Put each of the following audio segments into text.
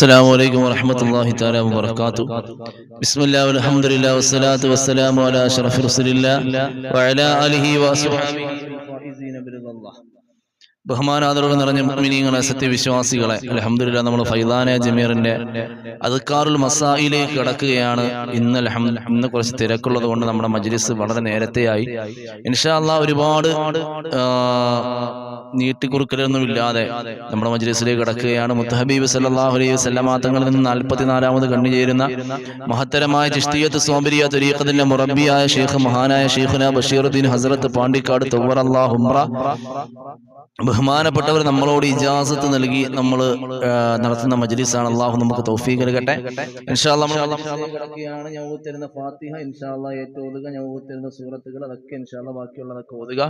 السلام عليكم ورحمة الله تعالى وبركاته بسم الله والحمد لله والصلاة والسلام على أشرف رسول الله وعلى آله وأصحابه الفائزين برضا الله ബഹുമാനാദരോട് നിറഞ്ഞ മിനിങ്ങളെ സത്യവിശ്വാസികളെ അലഹമുല്ല നമ്മൾ ഫൈദാന ജമീറിന്റെ അതുക്കാറുൽ മസായിലേക്ക് കിടക്കുകയാണ്. ഇന്ന് അൽഹം ഇന്ന് കുറച്ച് തിരക്കുള്ളത് കൊണ്ട് നമ്മുടെ മജ്ലിസ് വളരെ നേരത്തെയായി. ഇൻഷാല്ല ഒരുപാട് നീട്ടിക്കുറുക്കലൊന്നും ഇല്ലാതെ നമ്മുടെ മജ്ലിസിലേക്ക് കിടക്കുകയാണ്. മുത്തഹബീബ് സല്ലാഹു അലൈഹി വസല്ലമ തങ്ങളിൽ നിന്ന് നാൽപ്പത്തിനാലാമത് കണ്ണു ചേരുന്ന മഹത്തരമായ ചിഷ്തിയത്ത് സോബരിയ തുരീഖത്തിന്റെ മുറബിയായ ഷെയ്ഖ് മഹാനായ ഷെയ്ഖുന ബഷീറുദ്ദീൻ ഹസ്രത്ത് പാണ്ടിക്കാട് തവർ അല്ലാഹ് ഉംറ ബഹുമാനപ്പെട്ടവർ നമ്മളോട് ഇജാസത്ത് നൽകി നമ്മൾ നടത്തുന്ന മജ്ലിസാണ്. അള്ളാഹു നമുക്ക് തൗഫീഖ് നൽകട്ടെ. ഇൻഷാല്ലാ കടക്കുകയാണ്. ഞാൻ ഓതുതരുന്ന ഫാത്തിഹ ഇൻഷാല്ല ഏറ്റവും ഓതുക. ഞാൻ ഓതുതരുന്ന സൂറത്തുകൾ അതൊക്കെ ഇൻഷാല്ല ബാക്കിയുള്ളതൊക്കെ ഓതുക.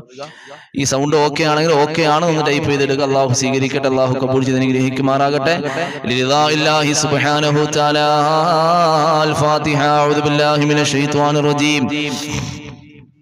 ഈ സൗണ്ട് ഓക്കെ ആണെങ്കിൽ ഓക്കെ ആണ് ഒന്ന് ടൈപ്പ് ചെയ്തെടുക്കുക. അള്ളാഹു സ്വീകരിക്കട്ടെ. അള്ളാഹു കബൂൾ ചെയ്ത് അനുഗ്രഹിക്കുമാറാകട്ടെ. സുബ്ഹാനഹു തആല. അൽ ഫാത്തിഹ. അഊദു ബില്ലാഹി മിനശ് ശൈത്വാനിർ റജീം.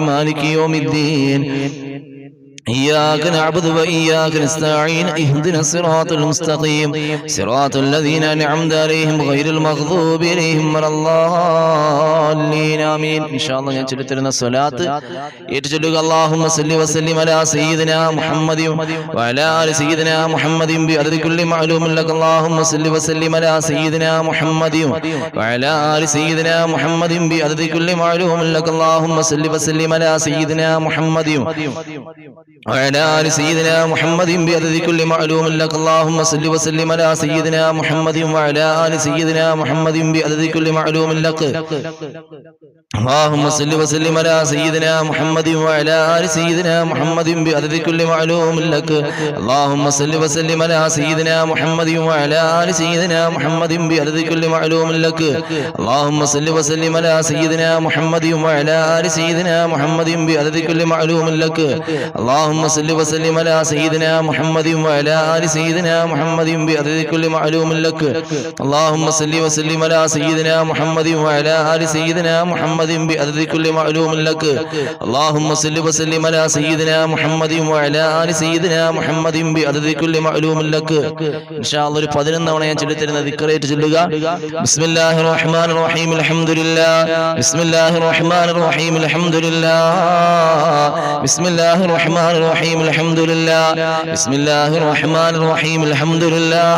মালিকি ওমিদ্দিন إياك نعبد وإياك نستعين اهدنا الصراط المستقيم صراط الذين أنعمت عليهم غير المغضوب عليهم ولا الضالين آمين إن شاء الله ഞാൻ ചൊല്ലിത്തരുന്ന സ്വലാത്ത് ഏറ്റുചൊല്ലുക اللهم صل وسلم على سيدنا محمد وعلى آل سيدنا محمد بعدد كل معلوم لك اللهم صل وسلم على سيدنا محمد وعلى آل سيدنا محمد بعدد كل معلوم لك اللهم صل وسلم على سيدنا محمد وعلى آل سيدنا محمد بعدد كل معلوم لك اللهم صل وسلم على سيدنا محمد وعلى آل سيدنا محمد بعدد كل معلوم لك اللهم صل وسلم على سيدنا محمد وعلى آل سيدنا محمد بعدد كل معلوم لك اللهم صل وسلم على سيدنا محمد وعلى آل سيدنا محمد بعدد كل معلوم لك اللهم صل وسلم على سيدنا محمد وعلى آل سيدنا محمد بعدد كل معلوم لك اللهم صل وسلم على سيدنا محمد وعلى آل سيدنا محمد بعدد كل معلوم لك اللهم صل وسلم على سيدنا محمد وعلى آل سيدنا محمد محمد بعدد كل معلوم لك اللهم صل وسلم على سيدنا محمد وعلى آل سيدنا محمد بعدد كل معلوم لك إن شاء الله رفضنا نونا ينجلتنا ذكرية جلقا بسم الله الرحمن الرحيم الحمد لله بسم الله الرحمن الرحيم الحمد لله بسم الله الرحمن الرحيم الحمد لله بسم الله الرحمن الرحيم الحمد لله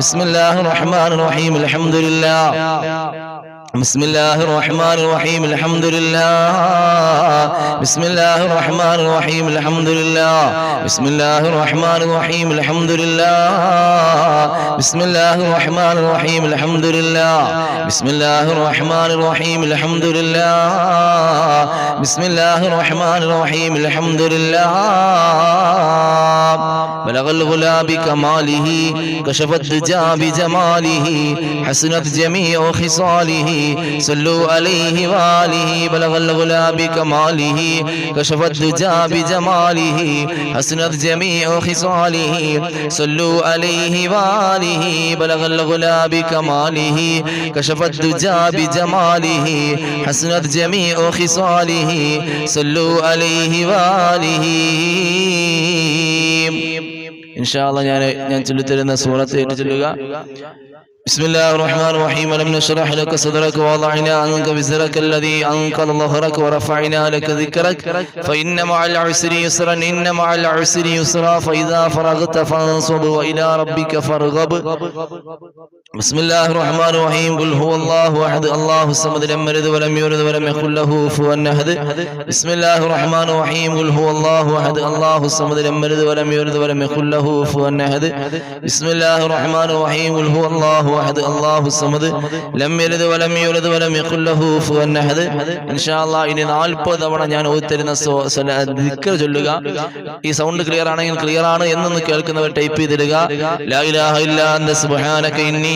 بسم الله الرحمن الرحيم الحمد لله بسم الله الرحمن الرحيم الحمد لله. بسم الله الرحمن الرحيم الحمد لله. بسم الله الرحمن الرحيم الحمد لله. بسم الله الرحمن الرحيم الحمد لله. بسم الله الرحمن الرحيم الحمد لله. بلغ الغلا بكماله كشف الدجى بجماله حسنت جميع خصاله. صلوا عليه وآله بلغ الغلا بكماله كشف الدجى بجماله حسنت جميع خصاله صلوا عليه وآله بلغ الغلا بكماله كشف الدجى بجماله حسنت جميع خصاله صلوا عليه وآله ഇൻഷാല്ല ഞാൻ ഞാൻ ചൊല്ലിത്തരുന്ന സൂറത്ത് ഏറ്റു ചൊല്ലുക بسم الله الرحمن الرحيم. ألم نشرح لك صدرك ووضعنا عنك وزرك الذي أنقض ظهرك ورفعنا لك ذكرك. فإن مع العسر يسرا إن مع العسر يسرا. فإذا فرغت فانصب وإلى ربك فارغب. بسم الله الرحمن الرحيم قل هو الله احد الله الصمد لم يلد ولم يولد ولم يكن له كفوا احد بسم الله الرحمن الرحيم قل هو الله احد الله الصمد لم يلد ولم يولد ولم يكن له كفوا احد بسم الله الرحمن الرحيم قل هو الله احد الله الصمد لم يلد ولم يولد ولم يكن له كفوا احد ان شاء الله ഇനി 40 തവണ ഞാൻ ഓതിത്തരുന്ന ദിക്ർ ചൊല്ലുക ഈ സൗണ്ട് ക്ലിയർ ആണെങ്കിൽ ക്ലിയർ ആണ് എന്നൊന്ന് കേൾക്കുന്നവർ ടൈപ്പ് ചെയ്തിടുക ലാ ഇലാഹ ഇല്ലാ അന്ത സുബ്ഹാനക ഇന്നി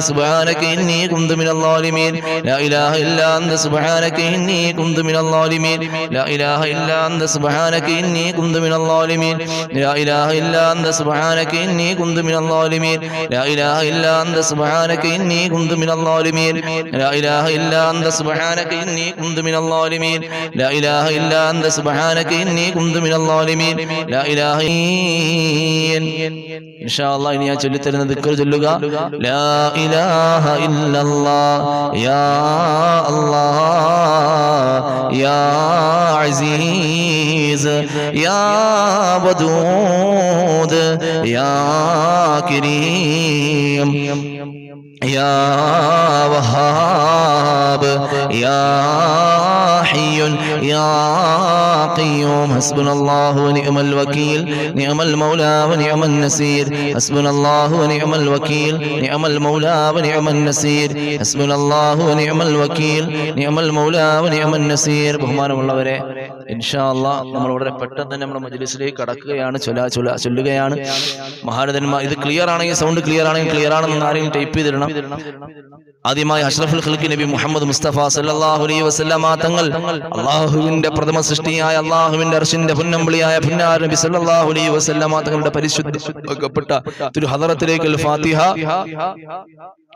سبحانك إني كنت من الظالمين لا إله إلا أنت سبحانك إني كنت من الظالمين لا إله إلا أنت سبحانك إني كنت من الظالمين لا إله إلا أنت سبحانك إني كنت من الظالمين لا إله إلا أنت سبحانك إني كنت من الظالمين لا إله إلا أنت سبحانك إني كنت من الظالمين لا إله إلا أنت سبحانك إني كنت من الظالمين لا إله إلا أنت سبحانك إني كنت من الظالمين لا إله إن شاء الله إني أجل تلنا ذكر جلوغا لا إله إلا الله. يا الله. يا عزيز. يا ودود يا كريم. يا وهاب يا حي يا قيوم حسبنا الله ونعم الوكيل نعم المولى ونعم النصير حسبنا الله ونعم الوكيل نعم المولى ونعم النصير حسبنا الله ونعم الوكيل نعم المولى ونعم النصير ബഹുമാനമുള്ളവരെ ഇൻഷാ അല്ലാ നമ്മൾ വളരെ പെട്ടെന്ന് തന്നെ നമ്മുടെ മജ്ലിസിലേക്ക് കടക്കുകയാണ് ചൊല്ല ചൊല്ല ചൊല്ലുകയാണ് മഹാരഥന്മാർ ഇത് ക്ലിയർ ആണെങ്കിൽ സൗണ്ട് ക്ലിയർ ആണെങ്കിൽ ക്ലിയർ ആണെന്ന് ആരെങ്കിലും ടൈപ്പ് ചെയ്തിടണം ആദ്യമായി അഷ്റഫുൽ ഖൽഖി നബി മുഹമ്മദ് മുസ്തഫ സല്ലല്ലാഹു അലൈഹി വസല്ലമ തങ്ങൾ അള്ളാഹുവിന്റെ പ്രഥമ സൃഷ്ടിയായ അള്ളാഹുവിന്റെ അർഷിന്റെ പുന്നമ്പിളിയായ പുന്നാർ നബി സല്ലല്ലാഹു അലൈഹി വസല്ലമ തങ്ങളുടെ പരിശുദ്ധപ്പെട്ട തിരു ഹദറത്തിലേക്ക് ഫാത്തിഹ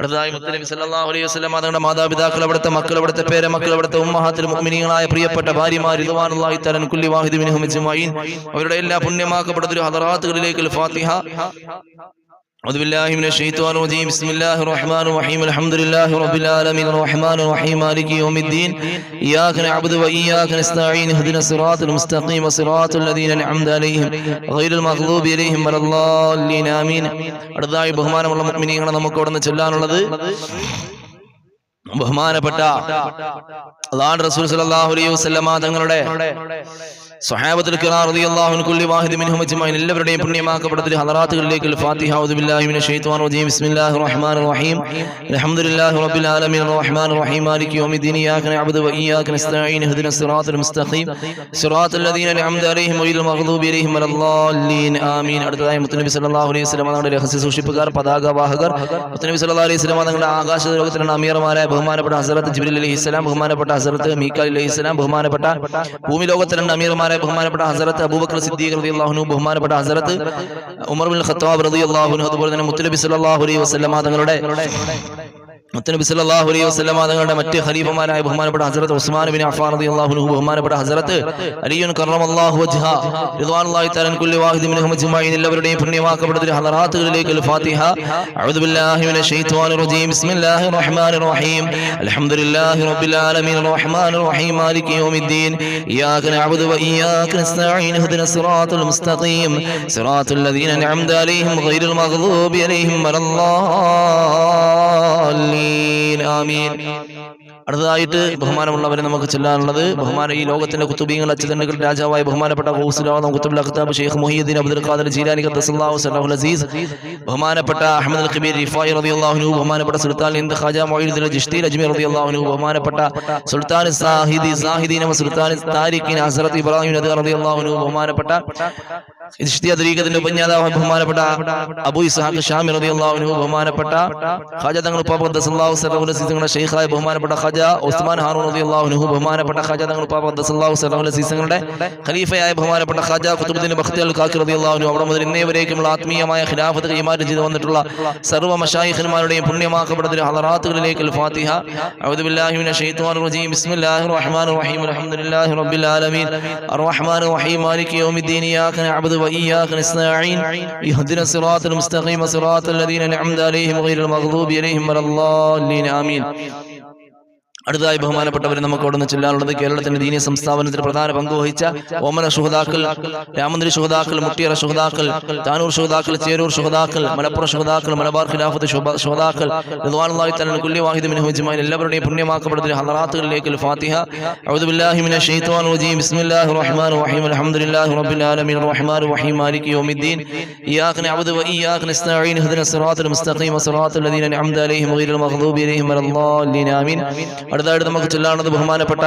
അടുത്തതായി മുത്തലബി സല്ലല്ലാഹു അലൈഹി വസല്ലം അതുകൊണ്ട് മാതാപിതാക്കൾ അവിടുത്തെ മക്കൾ അവിടുത്തെ പേരെ മക്കൾ അവിടുത്തെ ഉമ്മഹാത്തിൽ മുഅ്മിനീങ്ങളായ പ്രിയപ്പെട്ട ഭാര്യമാർ റിദ്വാനുള്ളാഹി തആല കുല്ലി വാഹിദ് മിൻഹും അജ്മഈൻ. അവരുടെ എല്ലാ പുണ്യമാക്കപ്പെട്ട ഒരു ഹദറാത്തുകളിലേക്ക് ഫാത്തിഹ. أعوذ بالله من الشيطان الرجيم بسم الله الرحمن الرحيم الحمد لله رب العالمين الرحمن الرحيم مالك يوم الدين إياك نعبد وإياك نستعين اهدنا الصراط المستقيم صراط الذين أنعمت عليهم غير المغضوب عليهم ولا الضالين آمين അടുത്തതായി ബഹുമാനമുള്ള മുഅ്മിനീങ്ങളെ നമുക്ക് അവിടെ നിന്ന് ചൊല്ലാനുള്ളത് ബഹുമാനപ്പെട്ട അള്ളാഹ് റസൂൽ സല്ലല്ലാഹു അലൈഹി വസല്ലമ തങ്ങളുടെ അജ്മഈൻ. എല്ലാവരുടെയും പുണ്യമാക്കപ്പെട്ട ഹദറാത്തുകളിലേക്ക് ഫാത്തിഹ ഔദു ബില്ലാഹി മിനശ് ശൈത്വാനിർ റജീം. ബിസ്മില്ലാഹി റഹ്മാനിർ റഹീം. അൽഹംദുലില്ലാഹി റബ്ബിൽ ആലമീൻ. റഹ്മാനിർ റഹീം. മാലികി യൗമിദ്ദീൻ. ഇയ്യാക നഅബ്ദു വഇയ്യാക നസ്തഈൻ. ഇഹ്ദിനസ് സിറാത്തൽ മുസ്തഖീം. സിറാത്തൽ അൻഅംത അലൈഹിം ഗൈറിൽ മഗ്ദൂബി അലൈഹിം വലദ്ദാല്ലീൻ ആമീൻ. അടുത്തതായി മുത്തനബി സല്ലല്ലാഹു അലൈഹി വസല്ലം തങ്ങളുടെ രഹസ്യ സൂക്ഷിപ്പുകാർ പതാക വാഹകർ മുത്തനബി സല്ലല്ലാഹു അലൈഹി വസല്ലം തങ്ങളുടെ ആകാശ അമീർമാരായ ബഹുമാനപ്പെട്ട ഹസരത്ത് ജിബ്രീൽ അലൈഹിസ്സലാം ബഹുമാനപ്പെട്ട ഭൂമി ലോകത്തിലുള്ള അമീർമാരായ ബഹുമാനപ്പെട്ട ഹസരത്ത് അബൂബക്കർ സിദ്ദീഖ് റളിയല്ലാഹു അൻഹു ബഹുമാനപ്പെട്ട ഹസരത്ത് ഉമർ ബിൻ ഖത്താബ് റളിയല്ലാഹു അൻഹു അതുപോലെ തന്നെ മുത്തലബി സല്ലല്ലാഹു അലൈഹി വസല്ലം തങ്ങളുടെ മുത്തനബി സല്ലല്ലാഹു അലൈഹി വസല്ലമ തങ്ങളുടെ മറ്റ് ഖലീഫമാരായ ബഹുമാനപ്പെട്ട ഹസരത്ത് ഉസ്മാൻ ബിൻ അഫ്ഫാൻ റളിയല്ലാഹു അൻഹു ബഹുമാനപ്പെട്ട ഹസരത്ത് അലിയുൻ കറമല്ലാഹു വജ്ഹ റിദ്വാനുള്ളാഹി തആല കുല്ലി വാഹിദി മിൻഹും അജ്മഈൻ എല്ലാവരുടെയും പുണ്യമാക്കപ്പെടുന്ന ഹലറാത്തുകളിലേക്ക് അൽ ഫാത്തിഹ. അഊദു ബില്ലാഹി മിനശ് ശൈത്വാനിർ റജീം ബിസ്മില്ലാഹിർ റഹ്മാനിർ റഹീം. അൽഹംദുലില്ലാഹി റബ്ബിൽ ആലമീൻ. റഹ്മാനിർ റഹീം. മാലികി യൗമിദ്ദീൻ. ഇയ്യാക നഅബുദു വഇയ്യാക നസ്തഈൻ. ഇഹ്ദിന സിറാത്തൽ മുസ്തഖീം. സിറാത്തൽ ലദീന അൻഅംത അലൈഹിം ഗൈറിൽ മഗ്ദൂബി അലൈഹിം വലദ്ദാല്ലീൻ. ആമീൻ അടുത്തതായിട്ട് ബഹുമാനമുള്ളവരെ നമുക്ക് ചെല്ലാനുള്ളത് ബഹുമാന ഈ ലോകത്തിന്റെ കുത്തുബീങ്ങൾ അച്യുതണ്ടകൾ രാജാവായ ബഹുമാനപ്പെട്ട ഗൗസുലാദം കുത്തുബുൽ അഖ്താബ് ഷെയ്ഖ് മുഹിയുദ്ദീൻ അബ്ദുൽ ഖാദർ ജീലാനി ഖദ്ദസല്ലാഹു സല്ലല്ലാഹു അസീസ് ബഹുമാനപ്പെട്ട അഹമ്മദ് അൽ കബീർ റിഫായി റളിയല്ലാഹു അൻഹു ബഹുമാനപ്പെട്ട സുൽത്താൻ ഇന്ദ ഖാജ മൊയ്നുദ്ദീൻ ജിഷ്തി അജ്മീർ റളിയല്ലാഹു അൻഹു ബഹുമാനപ്പെട്ട സുൽത്താൻ സാഹിദി സാഹിദീൻ സുൽത്താൻ താരിഖിൻ ഹസ്രത്ത് ഇബ്രാഹിം റളിയല്ലാഹു അൻഹു ബഹുമാനപ്പെട്ട ഇഷ്തിയ തരീഖത്തിന്റെ ഉപജ്ഞാതാവ് ബഹുമാനപ്പെട്ട അബൂ ഇസ്ഹാഖ് ഷാമി റളിയല്ലാഹു ബഹുമാനപ്പെട്ട ഖാജ തങ്ങൾ ഉപ്പാപ്പ ഖദ്ദസല്ലാഹു സല്ലല്ലാഹു അലൈഹി വസല്ലം ഷെയ്ഖായ ബഹുമാനപ്പെട്ട ഖാജ ഉസ്മാൻ ഹാറൂൺ റളിയല്ലാഹു അൻഹു ബഹുമാനപ്പെട്ട ഖാജ തങ്ങൾ ഉപ്പാപ്പ ഖദ്ദസല്ലാഹു സല്ലല്ലാഹു അലൈഹി വസല്ലം ഖലീഫയായ ബഹുമാനപ്പെട്ട ഖാജ ഖുതുബുദ്ദീൻ ബഖ്തി അൽ കാക്കി റളിയല്ലാഹു അൻഹു അവിടെ മുതൽ ഇന്നേ വരേക്കുമുള്ള ആത്മീയമായ ഖിലാഫത്ത് കൈമാറ്റം ചെയ്തു വന്നിട്ടുള്ള സർവ മശായിഖന്മാരുടെയും പുണ്യമാക്കപ്പെടുന്ന ഹളറാത്തുകളിലേക്ക് അൽ ഫാത്തിഹ അഊദു ബില്ലാഹി മിനശ് ശൈത്വാനിർ റജീം. ബിസ്മില്ലാഹിർ റഹ്മാനിർ റഹീം. അൽഹംദുലില്ലാഹി റബ്ബിൽ ആലമീൻ. റഹീം. മാലികി യൗമിദ്ദീൻ. ഇയ്യാക നഅബ്ദു وإياك نستعين. اهدنا الصراط المستقيم صراط الذين نعمد عليهم غير المغضوب عليهم ولا الضالين. آمين. അടുത്തതായി ബഹുമാനപ്പെട്ടവർ നമുക്ക് അവിടെ നിന്ന് ചെല്ലാനുള്ളത് കേരളത്തിന്റെ ദീനീയ സംസ്ഥാപനത്തിന് പ്രധാന പങ്ക് വഹിച്ച ഓമന സുഹതാക്കൾ രാമന്ത്രി സുഹതാക്കൾ മുട്ടിയറ സുഹതാക്കൾ താനൂർ സുഹതാക്കൾ ചേരൂർ സുഹതാക്കൾ മലപ്പുറം സുഹതാക്കൾ മലബാർ ഖിലാഫത്ത് സുഹതാക്കൾ റിദ്വാനുള്ളാഹി തന്നെ കുല്ലി വാഹിദ് മിൻഹു അജ്മഈൻ എല്ലാവരുടെയും പുണ്യമാക്കപ്പെടുന്ന ഹളറാത്തുകളിലേക്ക് ഫാത്തിഹ അഊദു ബില്ലാഹി മിനശ് ശൈത്വാനിർ റജീം ബിസ്മില്ലാഹിർ റഹ്മാനിർ റഹീം അൽഹംദുലില്ലാഹി റബ്ബിൽ ആലമീൻ റഹ്മാനിർ റഹീം മാലികി യൗമിദ്ദീൻ. ഇയ്യാക നഅബ്ദു വഇയ്യാക നസ്തഈൻ ഇഹ്ദിന സിറാത്തൽ മുസ്തഖീം സിറാത്തൽ ലദീന അൻഅംത അലൈഹിം ഗൈറിൽ മഗ്ദൂബി അലൈഹിം വലദ്ദാല്ലീൻ ആമീൻ അടുത്തതായിട്ട് നമുക്ക് ചൊല്ലാണത് ബഹുമാനപ്പെട്ട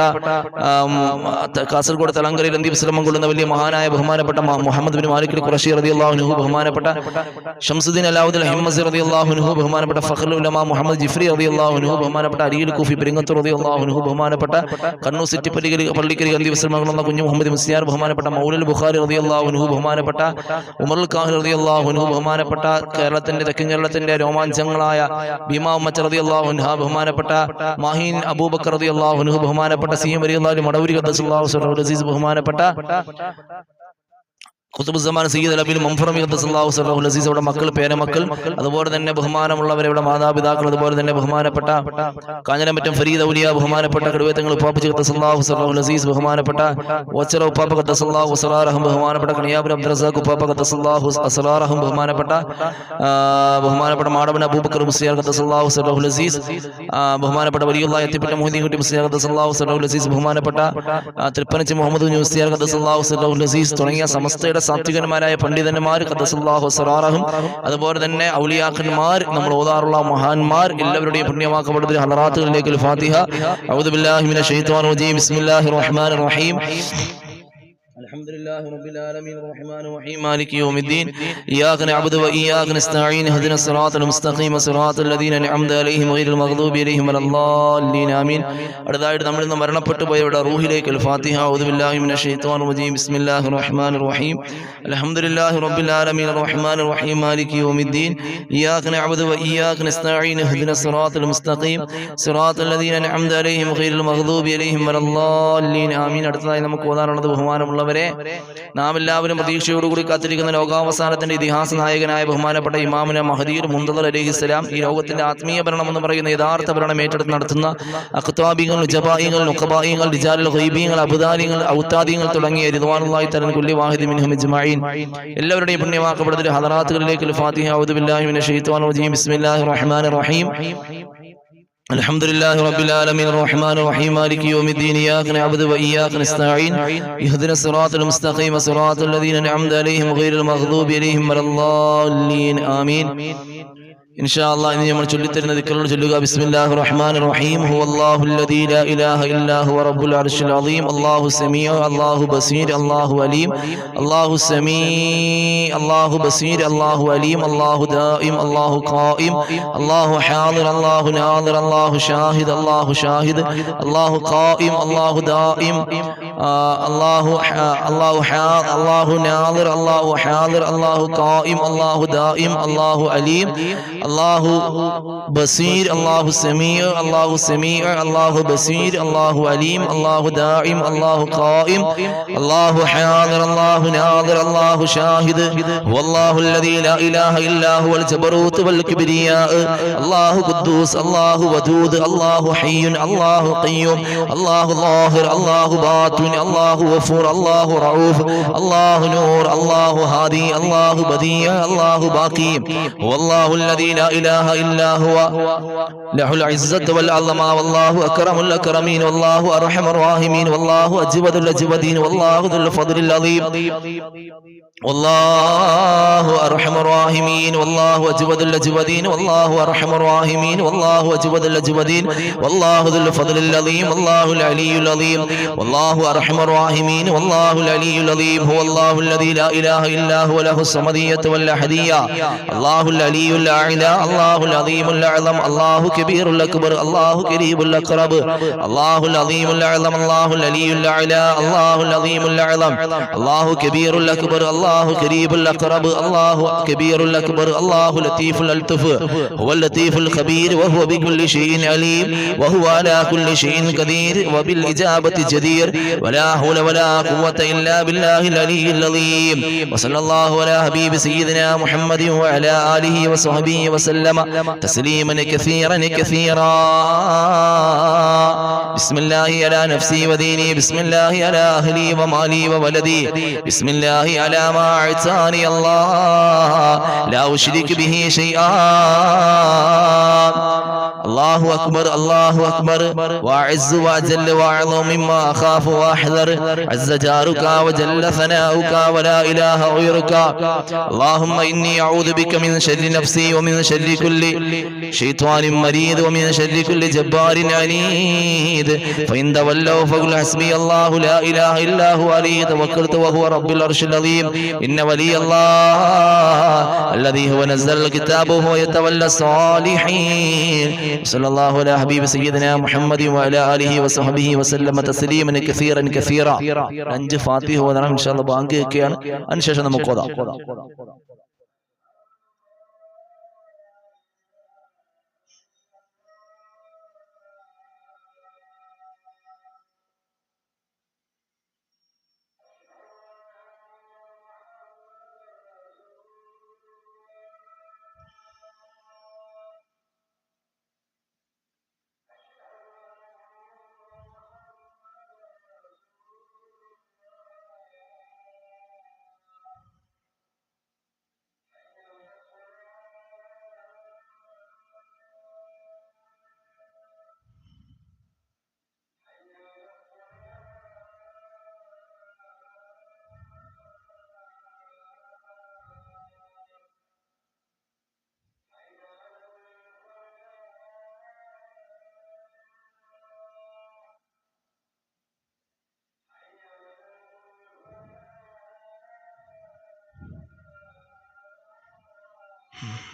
കാസർഗോഡ് തലങ്കരയിൽ എന്തി വിശ്രമം കൊള്ളുന്ന വലിയ മഹാനായ ബഹുമാനപ്പെട്ട മുഹമ്മദ് ബിൻ മാലിക് ഖുറഷി റതി അള്ളാഹുനുഹു ബഹുമാനപ്പെട്ട ഷംസുദ്ദീൻ അലാവുദ്ദീൻ അഹമ്മസ് റതി അള്ളാഹുനുഹു ബഹുമാനപ്പെട്ട ഫഖറുൽ ഉലമ മുഹമ്മദ് ജിഫ്രി റതി അള്ളാഹുനുഹു ബഹുമാനപ്പെട്ട അരിയിൽ കൂഫി പെരിങ്ങത്ത് റതി അള്ളാഹുനുഹു ബഹുമാനപ്പെട്ട കണ്ണൂർ സിറ്റി പള്ളിക്കരി പള്ളിക്കരി അന്തി വിശ്രമം കൊള്ളുന്ന കുഞ്ഞു മുഹമ്മദ് മുസ്ലിയാർ ബഹുമാനപ്പെട്ട മൗലൽ ബുഖാരി റതി അള്ളാഹുനുഹു ബഹുമാനപ്പെട്ട ഉമറുൽ കാഹിർ റതി അള്ളാഹുനുഹു ബഹുമാനപ്പെട്ട കേരളത്തിന്റെ തെക്കൻ കേരളത്തിന്റെ രോമാഞ്ചങ്ങളായ ഭീമാ ഉമ്മച്ച റതി അള്ളാഹുനുഹ ബഹുമാനപ്പെട്ട മാഹീൻ അബൂബക്കർ അള്ളാഹുനു ബഹുമാനപ്പെട്ട സീമരി അലി മടവൂരി ബഹുമാനപ്പെട്ട ഖുതുബുസമാൻ സയ്യിദ് അലബിൻ മുംഫറമി അബ്ദുസല്ലാഹു സല്ലാഹു അസീസ് ഇവിടെ മക്കൾ പേരമക്കൾ അതുപോലെ തന്നെ ബഹുമാനമുള്ളവർ ഇവിടെ മാതാപിതാക്കൾ അതുപോലെ തന്നെ ബഹുമാനപ്പെട്ട കാഞ്ഞിരമറ്റം ഫരീദ് ഔലിയ ബഹുമാനപ്പെട്ട കടുവേത്തങ്ങൾ ഉപ്പാപ്പിച്ച് കത്തസല്ലാഹു സല്ലാഹു അസീസ് ബഹുമാനപ്പെട്ട ഒച്ചറ ഉപ്പാപ്പ കത്തസല്ലാഹു അസലാറഹം ബഹുമാനപ്പെട്ട കണിയാബുൽ അബ്ദുറസാഖ് ഉപ്പാപ്പ കത്തസല്ലാഹു അസലാറഹം ബഹുമാനപ്പെട്ട ബഹുമാനപ്പെട്ട മാടവൻ അബൂബക്കർ മുസ്ലിയാർ കത്തസല്ലാഹു സല്ലാഹു അസീസ് ബഹുമാനപ്പെട്ട വലിയുള്ള എത്തിപ്പെട്ട മൊഹീദീൻകുട്ടി മുസ്ലിയാർ കത്തസല്ലാഹു സല്ലാഹു അസീസ് ബഹുമാനപ്പെട്ട തൃപ്പനച്ച് മുഹമ്മദ് ന്യൂസിയാർ കത്തസല്ലാഹു സല്ലാഹു അസീസ് തുടങ്ങിയ സമസ്തയുടെ സാത്വികന്മാരായ പണ്ഡിതന്മാർ ഖദ്ദസല്ലാഹു സറാറഹും അതുപോലെ തന്നെ ഔലിയാക്കന്മാർ നമ്മൾ ഓതാറുള്ള മഹാന്മാർ എല്ലാവരുടെയും പുണ്യമാക്കപ്പെടുന്ന ഹലറാത്തുകളിലേക്ക് ഫാത്തിഹ. ഔദു ഷെയ്ത്വാൻ റജീം. ബിസ്മില്ലാഹിർ റഹ്മാനിർ റഹീം. الحمد لله رب العالمين الرحمن الرحيم مالك يوم الدين إياك نعبد وإياك نستعين اهدنا الصراط المستقيم صراط الذين أنعمت عليهم غير المغضوب عليهم ولا الضالين آمين അടുത്തതായിട്ട് നമ്മൾ ഇന്ന് മരണപ്പെട്ടു പോയവരുടെ റൂഹിലേക്ക് അൽ ഫാത്തിഹ ഔദു ബില്ലാഹി മിനശ് ശൈത്വാനിർ റജീം ബിസ്മില്ലാഹിർ റഹ്മാനിർ റഹീം അൽഹംദുലില്ലാഹി റബ്ബിൽ ആലമീൻ റഹ്മാനിർ റഹീം മാലികി യൗമിദ്ദീൻ ഇയ്യാക നഅബുദു വഇയ്യാക നസ്തഈൻ ഇഹ്ദിന സിറാത്തൽ മുസ്തഖീം സിറാത്തൽ ലദീന അൻഅംത അലൈഹിം ഗൈറിൽ മഗ്ദൂബി അലൈഹിം വലദ്ദാല്ലീൻ ആമീൻ അടുത്തതായി നമുക്ക് ഓതാനുള്ളത് ബഹുമാനമുള്ളവരെ നാം എല്ലാവരും പ്രതീക്ഷയോടുകൂടി കാത്തിരിക്കുന്ന ലോകാവസാനത്തിന്റെ ഇതിഹാസ നായകനായ ബഹുമാനപ്പെട്ട ഇമാമിന മഹദീർ മുന്തദർ അലഹിസ്സലാം ഈ ലോകത്തിന്റെ ആത്മീയ ഭരണം എന്ന് പറയുന്ന യഥാർത്ഥ ഭരണം ഏറ്റെടുത്ത് നടത്തുന്ന അക്താബിങ്ങൾ ജബായിങ്ങൾ നുഖബായിങ്ങൾ റിജാലുൽ ഗൈബിയങ്ങൾ അബുദാലികൾ ഔത്താദിങ്ങൾ തുടങ്ങിയ റിദ്വാനുള്ളാഹി തരൻ കുല്ലി വാഹിദി മിൻഹും അജ്മഈൻ. എല്ലാവരുടെയും പുണ്യമാക്കപ്പെടുന്ന ഹദറാത്തുകളിലേക്ക് ഫാത്തിഹ. ഔദു ബില്ലാഹി മിനശ് റജീം. റഹീം. الحمد لله رب العالمين الرحمن الرحيم مالك يوم الدين إياك نعبد وإياك نستعين اهدنا الصراط المستقيم صراط الذين أنعمت عليهم غير المغضوب عليهم ولا الضالين آمين ഇൻഷാ അല്ലാഹ് ഇനി നമ്മൾ ചൊല്ലിത്തരുന്ന ദിക്റുകൾ ചൊല്ലുക ബിസ്മില്ലാഹിർ റഹ്മാനിർ റഹീം ഹുവല്ലാഹു അല്ലദീ ലാ ഇലാഹ ഇല്ലാ ഹുവ റബ്ബുൽ അർശിൽ അദീം അല്ലാഹു സമീഉ അല്ലാഹു ബസീർ അല്ലാഹു അലീം അല്ലാഹു സമീ അല്ലാഹു ബസീർ അല്ലാഹു അലീം അല്ലാഹു ദായിം അല്ലാഹു ഖായിം അല്ലാഹു ഹാദിർ അല്ലാഹു നാദിർ അല്ലാഹു ഷാഹിദ് അല്ലാഹു ഷാഹിദ് അല്ലാഹു ഖായിം അല്ലാഹു ദായിം അല്ലാഹു അല്ലാഹു അല്ലാഹു നാദിർ അല്ലാഹു ഹാദിർ അല്ലാഹു ഖായിം അല്ലാഹു ദായിം അല്ലാഹു അലീം الله بصير الله سميع الله سميع الله بصير الله عليم الله دائم الله قائم الله حاضر الله ناظر الله شاهد هو الله الذي لا إله إلا هو الجبروت والكبرياء الله قدوس الله ودود الله حي الله قيوم الله ظاهر الله باطن الله غفور الله رعوف الله نور الله هادي الله بديع الله باقي هو الله الذي لا إله إلا هو. له العزة والعظمة والله أكرم الأكرمين والله أرحم الراحمين والله أجود الأجودين والله ذو الفضل العظيم. والله أرحم الراحمين والله أجود الأجودين والله أرحم الراحمين والله أجود الأجودين والله ذو الفضل العظيم والله العلي العظيم والله أرحم الراحمين والله العلي العظيم هو الله الذي لا إله إلا هو له الصمدية والأحدية الله العلي الأعلى الله العظيم الأعظم الله كبير الأكبر الله كريم الأقرب الله العظيم الأعظم الله العلي الأعلى الله العظيم الأعظم الله كبير الأكبر الله الله قريب الأقرب الله كبير الأكبر الله لطيف الألطف هو اللطيف الخبير وهو بكل شيء عليم وهو على كل شيء قدير وبالإجابة جدير ولا حول ولا قوة إلا بالله العلي العظيم. وصلى الله على حبيب سيدنا محمد وعلى آله وصحبه وسلم تسليما كثيرا كثيرا. بسم الله على نفسي وديني بسم الله على أهلي ومالي وولدي بسم الله على ما أعطاني الله لا أشرك به شيئا الله أكبر الله أكبر وأعز وأجل وأعظم مما أخاف وأحذر عز جارك وجل ثناؤك ولا إله غيرك اللهم إني أعوذ بك من شر نفسي ومن شر كل شيطان مريض ومن شر كل جبار عنيد فإن تولوا فقل حسبي الله لا إله إلا هو عليه توكلت وهو رب العرش العظيم إن ولي الله الذي هو نزل الكتاب وهو يتولى الصالحين صلى الله على حبيب سيدنا محمد وعلى آله وصحبه وسلم تسليما كثيرا كثيرا അഞ്ച് ഫാത്തിഹ ഓതണം ഇൻഷാല്ല ബാങ്ക് കേൾക്കുകയാണ് അതിനുശേഷം നമുക്ക് ഓതാം Mm-hmm.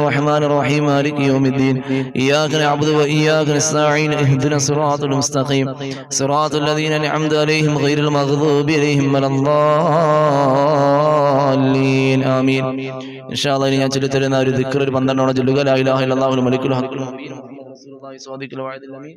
الرحمن الرحيم مالك يوم الدين إياك نعبد وإياك نستعين اهدنا الصراط المستقيم صراط الذين نعمت عليهم غير المغضوب عليهم ولا الضالين آمين إن شاء الله إن يجل ترنا ذكر بندنا ونجل لا إله إلا الله الملك الحق الحميد رسول الله صادق الوعد الأمين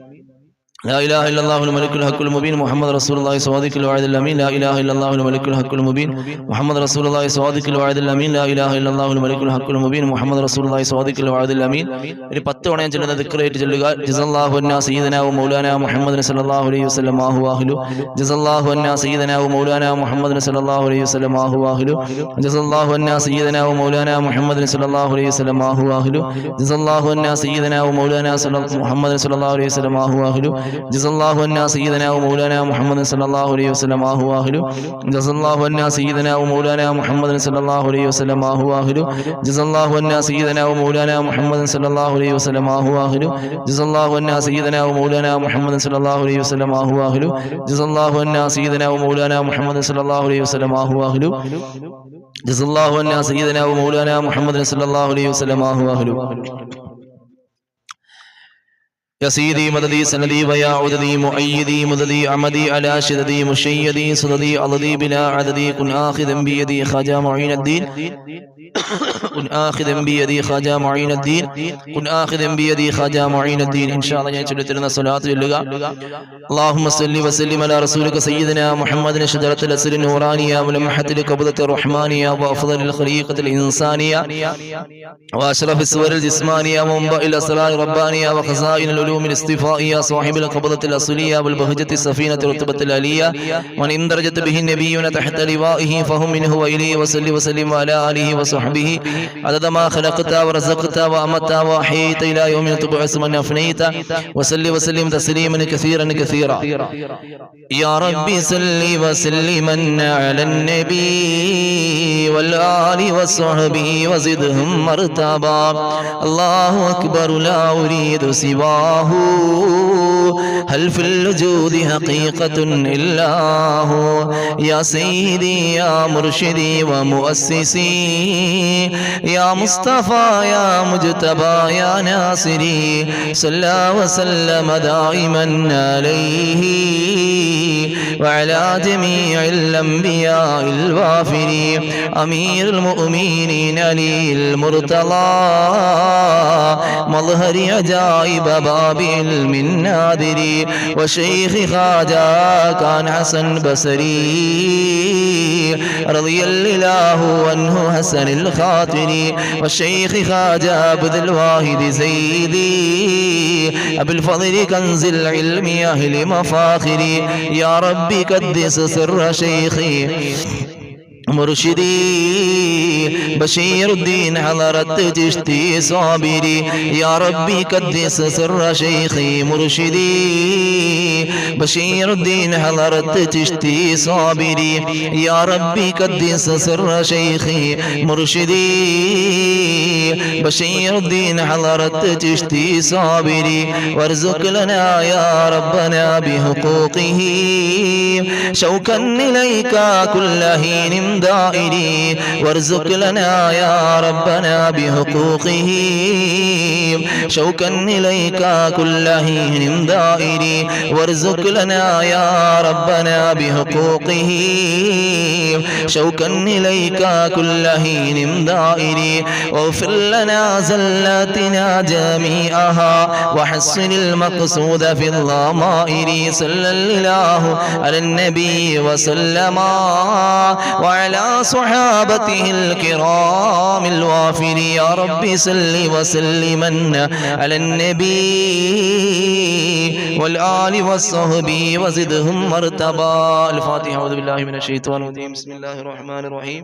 لا إله إلا الله الملك الحق المبين محمد رسول الله صادق الوعد الأمين لا إله إلا الله الملك الحق المبين محمد رسول الله صادق الوعد الأمين لا إله إلا الله الملك الحق المبين محمد رسول الله صادق الوعد الأمين ഒരു പത്ത് തവണ ഞാൻ ചൊല്ലുന്ന ദിക്റായിട്ട് ചൊല്ലുക ജസല്ലാഹു അന്ന സയ്യിദന വ മൗലാന മുഹമ്മദ് സല്ലല്ലാഹു അലൈഹി വസല്ലം ആഹു ആഹ്ലു ജസല്ലാഹു അന്ന സയ്യിദന വ മൗലാന മുഹമ്മദ് സല്ലല്ലാഹു അലൈഹി വസല്ലം ആഹു ആഹ്ലു ജസല്ലാഹു അന്ന സയ്യിദന വ മൗലാന മുഹമ്മദ് സല്ലല്ലാഹു അലൈഹി വസല്ലം ആഹു ആഹ്ലു ജസല്ലാഹു അന്ന സയ്യിദന വ മൗലാന മുഹമ്മദ് സല്ലല്ലാഹു അലൈഹി വസല്ലം ആഹു ആഹ്ലു جزا الله عنا سيدنا ومولانا محمد صلى الله عليه وسلم هو آخره جزا الله عنا سيدنا ومولانا محمد صلى الله عليه وسلم هو آخره جزا الله عنا سيدنا ومولانا محمد صلى الله عليه وسلم هو آخره جزا الله عنا سيدنا ومولانا محمد صلى الله عليه وسلم هو آخره جزا الله عنا سيدنا ومولانا محمد صلى الله عليه وسلم هو آخره جزا الله عنا سيدنا ومولانا محمد صلى الله عليه وسلم هو آخره سيدي مددي سندي ويا عددي مؤيدي مددي عمدي على شددي مشيدي صددي عضدي بلا عددي كن آخذا بيدي خجا معين الدين. كن آخذا بيدي خجا معين الدين. كن آخذا بيدي خجا معين الدين. إن شاء الله يجعل لنا صلاة اللغة اللهم صل وسلم على رسولك سيدنا محمد شجرة الأسر النورانية ملمحة لقبضة الرحمانية وأفضل الخليقة الإنسانية وأشرف الصور الجسمانية ومنبأ الأسرار الربانية وخزائن العلوم الاصطفائية صاحب القبضة الأصلية والبهجة السفينة الرتبة العلية وإن درجت به النبيون تحت لوائه فهم منه وإليه وسل وسلم على آله وصحبه. عدد ما خلقت ورزقت وأمت وأحييت إلى يوم تبعث من أفنيت. وسل وسلم تسليما كثيرا كثيرا. يا ربي صل وسلما على النبي والآل والصحب وزدهم مرتبا. الله أكبر لا أريد سواه هل في الوجود حقيقة إلا هو يا سيدي يا مرشدي ومؤسسي يا مصطفى يا مجتبى يا ناصري صلى وسلم دائما عليه وعلى جميع الأنبياء الوافرين أمير المؤمنين علي المرتضى مظهر عجائب علم النادري وشيخ خواجة كان حسن بصري رضي الله عنه حسن الخاطري والشيخ خواجة عبد الواحد زيدي أبي الفضل كنز العلم أهل مفاخري يا ربي قدس سر شيخي مرشدي بشير الدين حضرت جشتي صابري. يا ربي قدس سر شيخي مرشدي بشير الدين حضرت جشتي صابري. يا ربي قدس سر شيخي مرشدي بشير الدين حضرت جشتي صابري. وارزق لنا يا ربنا بحقوقه. شوكا إليك كل حين دائري وارزق لنا يا ربنا بحقوقهم شوقا إليك كل حين دائري وارزق لنا يا ربنا بحقوقهم شوقا إليك كل حين دائري واغفر لنا زلاتنا جميعها وحسن المقصود في الضمائر. صلى الله على النبي وسلم. وعلى صحابته الكرام الوافر يا رب صل وسلما على النبي والآل والصحب وزدهم مرتبا. الفاتحة أعوذ بالله من الشيطان الرجيم. بسم الله الرحمن الرحيم.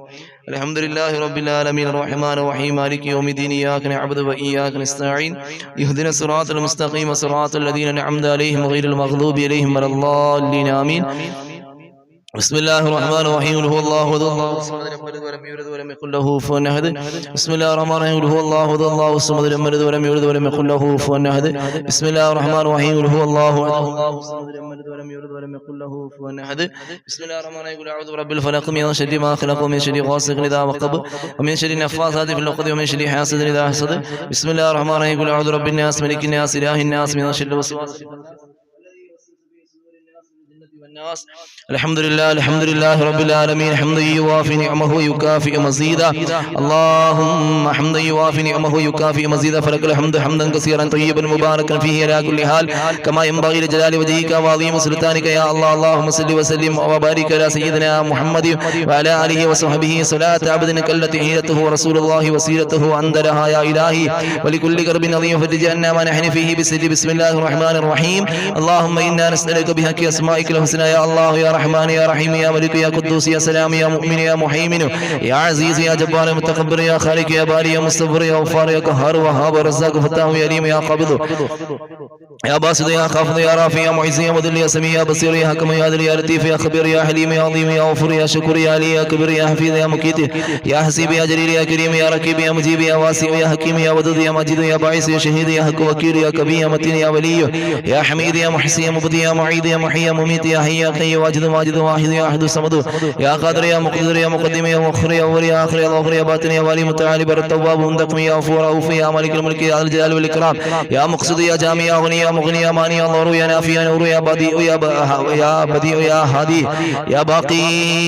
الحمد لله رب العالمين الرحمن الرحيم مالك يوم الدين إياك نعبد وإياك نستعين. اهدنا الصراط المستقيم صراط الذين أنعمت عليهم غير المغضوب عليهم ولا الضالين آمين. بسم الله الرحمن الرحيم. هو الله احد الله الصمد لم يلد ولم يولد ولم يكن له كفوا أحد. بسم الله الرحمن الرحيم. هو الله احد الله الصمد لم يلد ولم يولد ولم يكن له كفوا أحد. بسم الله الرحمن الرحيم. هو الله الله الصمد لم يلد ولم يولد ولم يكن له كفوا أحد. بسم الله الرحمن الرحيم. قل أعوذ برب الفلق من شر ما خلق ومن شر غاسق اذا وقب ومن شر النفاثات في العقد ومن شر حاسد اذا حسد. بسم الله الرحمن الرحيم. أعوذ برب الناس ملك الناس إله الناس من شر الوسواس الحمد لله الحمد لله رب العالمين حمدا يوافي نعمه ويكافئ مزيدا. اللهم حمدا يوافي نعمه ويكافئ مزيدا. فلك الحمد حمدا كثيرا طيبا مباركا فيه على كل حال. كما ينبغي لجلال وجهك وعظيم سلطانك يا الله. اللهم صل وسلم وبارك على سيدنا محمد وعلى آله وصحبه. صلاة عبدك التي هيرته رسول الله وسيرته عند لها يا إلهي. ولكل كرب عظيم فرج عنا ما نحن فيه بسر. بسم الله الرحمن الرحيم. اللهم إنا نسألك بحق أسمائك الحسنى يا الله يا رحمن يا رحيم يا ملك يا قدوس يا سلام يا مؤمن يا مهيمن يا عزيز يا جبار يا متكبر يا خالق يا باري يا مستغفر يا غفار يا قهار وهاب رزاق فتاه يا ريم يا قابض. يا باسط يا خافض يا رافع يا معز يا مذل يا سميع يا بصير يا حكم يا عدل يا لطيف يا خبير يا حليم يا عظيم يا غفور يا شكور يا علي يا كبير يا حفيظ يا مكيت يا حسيب يا جليل يا كريم يا ركيب يا مجيب يا واسع يا حكيم يا ودود يا مجيد يا باعث يا شهيد يا حق وكيل يا كبير يا متين يا ولي يا حميد يا محسن يا مبدي يا معيد يا محيي يا مميت يا حي يا قيوم واجد واجد واحد يا أحد الصمد يا قادر يا مقتدر يا مقدم يا مؤخر يا أول يا آخر يا ظاهر يا باطن يا والي متعالي بر التواب منتقم يا غفور رؤوف يا مالك الملك يا الجلال والإكرام يا مقصد يا جامع يا غني مغني يا ماني يا ضر يا نافي يا نور يا بديع يا يا بديع يا هادي يا باقي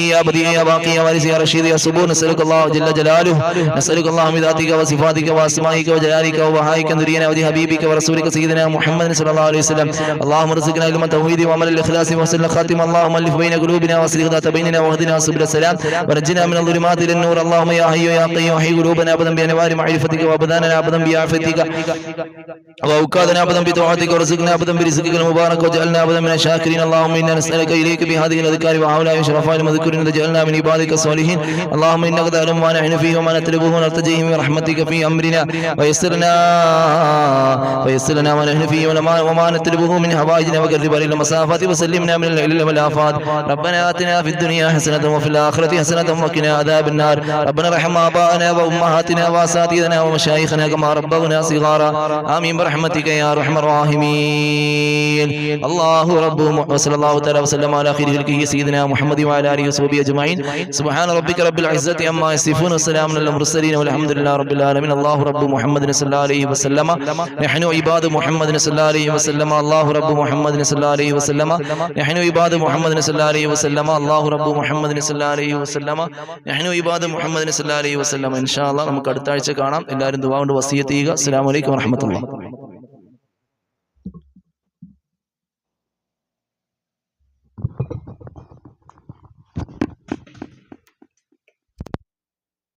يا بديع يا باقي يا وارث يا رشيد يا صبور نسألك الله جل جلاله نسألك الله بذاتك وصفاتك وأسمائك وجلالك وبهائك ان نرينا وجه حبيبك ورسولك سيدنا محمد صلى الله عليه وسلم. اللهم ارزقنا علم التوحيد وعمل الاخلاص وحسن الخاتم. اللهم ألف بين قلوبنا وأصلح ذات بيننا واهدنا سبل السلام. ونجنا من الظلمات إلى النور. اللهم يا حي يا قيوم احيي قلوبنا ابدا بأنوار معرفتك وأبداننا ابدا بعافيتك واوقاتنا ابدا بطاعتك ورزقنا أبدا برزقك المبارك وجعلنا أبدا من الشاكرين. اللهم إنا نسألك إليك بهذه الأذكار وهؤلاء الشرفاء المذكورين وجعلنا من عبادك الصالحين. اللهم انك تعلم ما نحن فيه وما نطلبه ونرتجيه من رحمتك في أمرنا. ويسرنا ويسر لنا ما نحن فيه وما, نطلبه من حوائجنا وقرب إلى المسافات وسلمنا من العلل والآفات. ربنا آتنا في الدنيا حسنة وفي الآخرة حسنة وقنا عذاب النار. ربنا ارحم آباءنا وأمهاتنا وأساتذتنا ومشايخنا كما ربونا صغارا. آمين برحمتك يا أرحم الراحمين. الله رب وصلى الله تعالى وسلم على خير خلقه سيدنا محمد وعلى اله وصحبه اجمعين سبحان ربك رب العزه عما يصفون وسلام على المرسلين والحمد لله رب العالمين الله رب محمد صلى الله عليه وسلم نحن عباد محمد صلى الله عليه وسلم الله رب محمد صلى الله عليه وسلم نحن عباد محمد صلى الله عليه وسلم الله رب محمد صلى الله عليه وسلم نحن عباد محمد صلى الله عليه وسلم ان شاء الله നമുക്ക് അടുത്ത ആഴ്ച കാണാം എല്ലാവരും ദുആ കൊണ്ട് വസിയത്ത് ചെയ്യുക അസ്സലാമു അലൈക്കും വറഹ്മത്തുള്ളാഹി